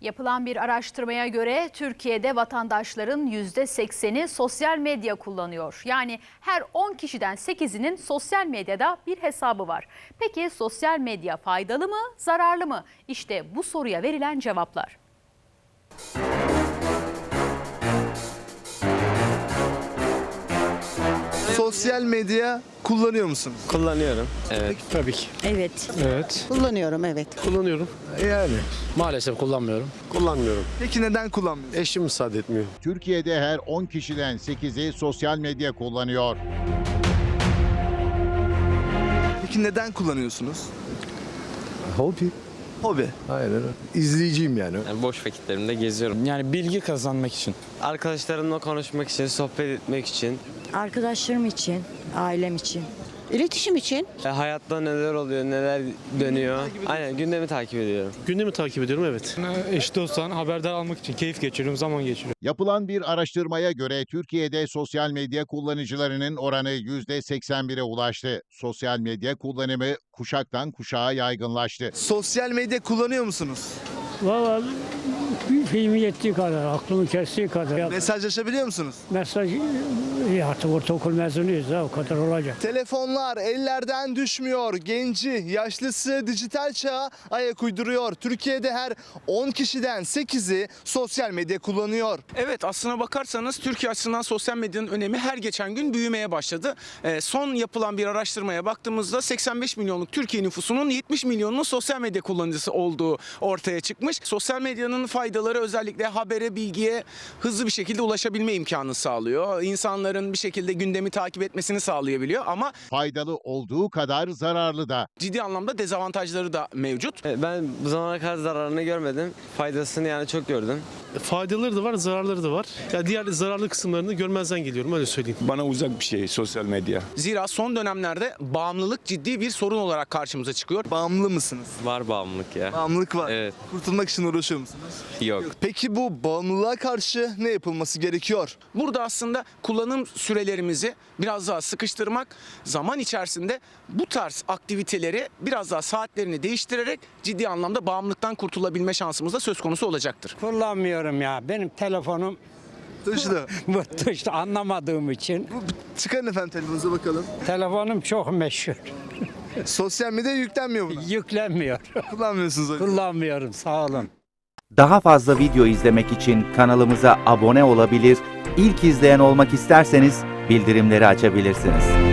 Yapılan bir araştırmaya göre Türkiye'de vatandaşların %80'i sosyal medya kullanıyor. Yani her 10 kişiden 8'inin sosyal medyada bir hesabı var. Peki sosyal medya faydalı mı, zararlı mı? İşte bu soruya verilen cevaplar. Sosyal medya kullanıyor musun? Kullanıyorum. Evet. Tabii ki. Evet. Evet. Kullanıyorum evet. Kullanıyorum. Yani. Maalesef kullanmıyorum. Kullanmıyorum. Peki neden kullanmıyorsun? Eşim müsaade etmiyor. Türkiye'de her 10 kişiden 8'i sosyal medya kullanıyor. Peki neden kullanıyorsunuz? Hobi. Hobi. Aynen öyle. İzleyiciyim yani. Yani boş vakitlerimde geziyorum. Yani bilgi kazanmak için. Arkadaşlarımla konuşmak için, sohbet etmek için, Arkadaşlarım için, ailem için. İletişim için. e, hayatta neler oluyor, neler dönüyor. Aynen gündemi takip ediyorum. Gündemi takip ediyorum evet. Eş dosttan haberdar almak için keyif geçiriyorum, zaman geçiriyorum. Yapılan bir araştırmaya göre Türkiye'de sosyal medya kullanıcılarının oranı %81'e ulaştı. Sosyal medya kullanımı kuşaktan kuşağa yaygınlaştı. Sosyal medya kullanıyor musunuz? Valla filmi yettiği kadar, aklımı kestiği kadar. Mesajlaşabiliyor musunuz? Mesaj e, artık ortaokul mezunuyuz ha o kadar olacak. Telefonlar ellerden düşmüyor. Genci, yaşlısı dijital çağa ayak uyduruyor. Türkiye'de her 10 kişiden 8'i sosyal medya kullanıyor. Evet aslına bakarsanız Türkiye açısından sosyal medyanın önemi her geçen gün büyümeye başladı. Ee, son yapılan bir araştırmaya baktığımızda 85 milyonluk Türkiye nüfusunun 70 milyonunun sosyal medya kullanıcısı olduğu ortaya çıkmış. Sosyal medyanın faydaları özellikle habere, bilgiye hızlı bir şekilde ulaşabilme imkanı sağlıyor. İnsanların bir şekilde gündemi takip etmesini sağlayabiliyor ama Faydalı olduğu kadar zararlı da. ciddi anlamda dezavantajları da mevcut. E, Ben bu zamana kadar zararını görmedim. Faydasını yani çok gördüm. Faydaları da var, zararları da var. Ya diğer zararlı kısımlarını görmezden geliyorum öyle söyleyeyim. Bana uzak bir şey sosyal medya. Zira son dönemlerde bağımlılık ciddi bir sorun olarak karşımıza çıkıyor. Bağımlı mısınız? Var bağımlılık ya. Bağımlılık var. Evet. Kurtulmak için uğraşıyor musunuz? Yok. Peki bu bağımlılığa karşı ne yapılması gerekiyor? Burada aslında kullanım sürelerimizi biraz daha sıkıştırmak, zaman içerisinde bu tarz aktiviteleri biraz daha saatlerini değiştirerek ciddi anlamda bağımlılıktan kurtulabilme şansımız da söz konusu olacaktır. Kullanmıyorum ya. Benim telefonum Taşıdı. bu işte anlamadığım için. Çıkarın efendim telefonunuza bakalım. Telefonum çok meşhur. Sosyal medya yüklenmiyor buna. Yüklenmiyor. Kullanmıyorsunuz öyle. Kullanmıyorum sağ olun. Daha fazla video izlemek için kanalımıza abone olabilir, ilk izleyen olmak isterseniz bildirimleri açabilirsiniz.